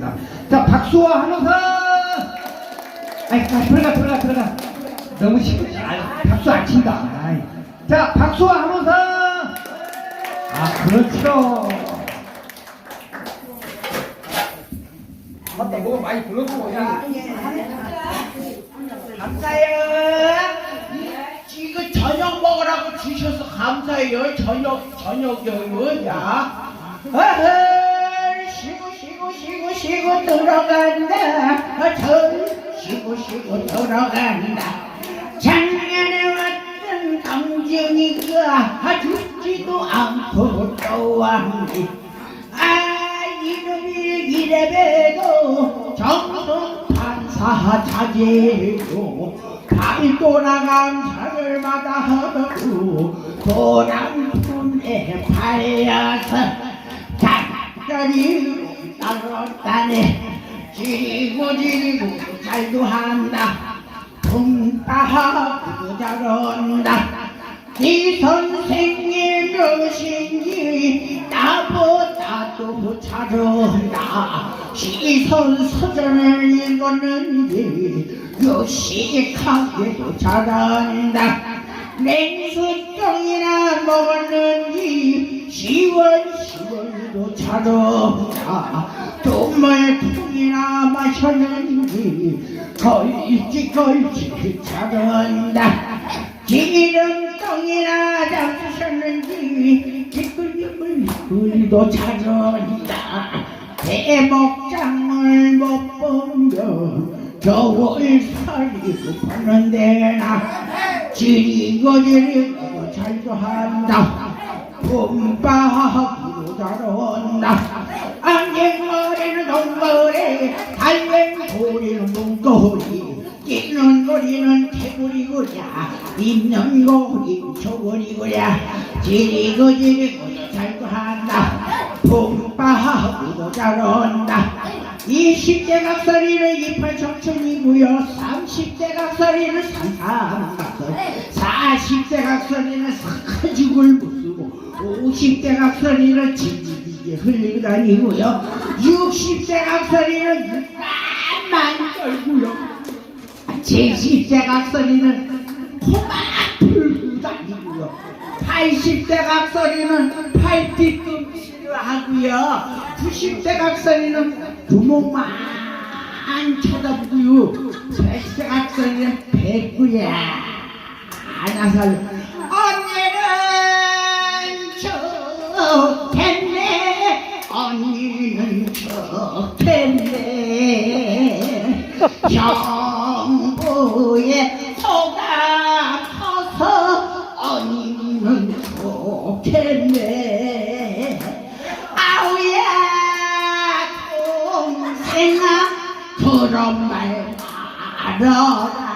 하겠습니다. 자, 박수와 한호사! 아이, 자, 들어가, 들어가, 들어가. 너무 시끄럽지. 아, 박수 안 친다. 아이. 자, 박수와 한호사! 아, 그렇죠. 맞다, 뭐 많이 불러주고, 야. 감사해요. 지금 저녁 먹으라고 주셔서 감사해요. 저녁 저녁이요. 야. 어허, 쉬고 쉬고 쉬고 들어간다. 어허, 쉬고 쉬고 들어간다. 작년에 왔던 강정이가 죽지도 않고 또 왔니. 아 이놈이 이래봬도 정성 판사 자제고 발 돌아간 사흘마다 하고 도남품에 팔려서 작전이 따랐다네 지리고 지리고 잘도 한다. 분파하고 잘한다. 이 선생님 몇인지 나보다도 잘한다. 시선 서전을 읽었는지 요식하게도 잘한다. 냉수병이나 먹었는지 시원시원 도 잘한다 두물풍이나 마셨는지 걸지 걸지 잘한다. 기름덩이나 잡수셨는지 기끌기끌기끌도 잘한다. 대목장을 못 보면 겨울 살이고 파는데 나 지리고 지리고 잘도 한다. 봄바하 기도 잘한다 안개머리는 동거리 달랭고리는 문고리 뛰는 고리는 개구리고야 입는 고리 조거리고야 지리고 지리고 잘도 한다. 봄바하기도 잘한다 20대 각설이는 이팔 청춘이고요 30대 각설이는 상상 각설 40대 각설이는 사카죽을 부수고 50대 각설이는 진지지게 흘리고 다니고요. 60대 각설이는 육감만 떨고요. 70대 각설이는 호박 불고 다니고요. 80대 각설이는 팔뒤 하고요. 90대 각설이는 구멍만 쳐다보고요. 100대 각설이는 배구야. 나살 언니는 좋겠네. 언니는 좋겠네. 형부의 소가 커서 언니는 좋겠네 동생아 그런 말 말아라